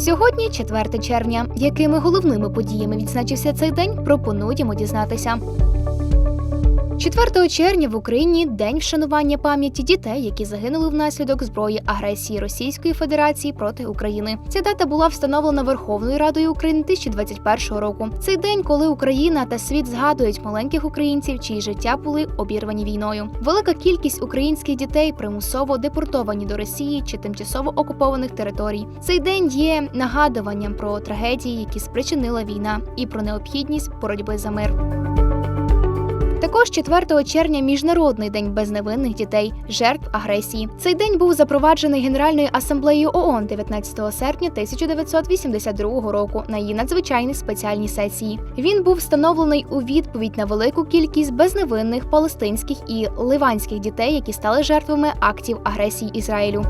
Сьогодні 4 червня. Якими головними подіями відзначився цей день, пропонуємо дізнатися. 4 червня в Україні день вшанування пам'яті дітей, які загинули внаслідок зброї агресії Російської Федерації проти України. Ця дата була встановлена Верховною Радою України 2021 року. Цей день, коли Україна та світ згадують маленьких українців, чиї життя були обірвані війною. Велика кількість українських дітей примусово депортовані до Росії чи тимчасово окупованих територій. Цей день є нагадуванням про трагедії, які спричинила війна, і про необхідність боротьби за мир. Також 4 червня міжнародний день безневинних дітей, жертв агресії. Цей день був запроваджений Генеральною асамблеєю ООН 19 серпня 1982 року на її надзвичайній спеціальній сесії. Він був встановлений у відповідь на велику кількість безневинних палестинських і ливанських дітей, які стали жертвами актів агресії Ізраїлю.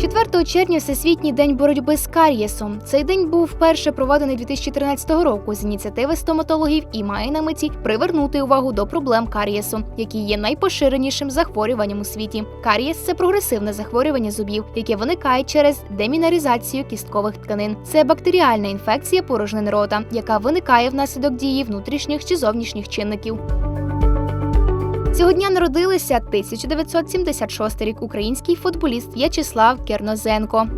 4 червня Всесвітній день боротьби з карієсом. Цей день був вперше проведений 2013 року з ініціативи стоматологів і має на меті привернути увагу до проблем карієсу, які є найпоширенішим захворюванням у світі. Карієс це прогресивне захворювання зубів, яке виникає через демінеризацію кісткових тканин. Це бактеріальна інфекція порожнини рота, яка виникає внаслідок дії внутрішніх чи зовнішніх чинників. Цього дня народилися 1976 рік український футболіст В'ячеслав Кернозенко.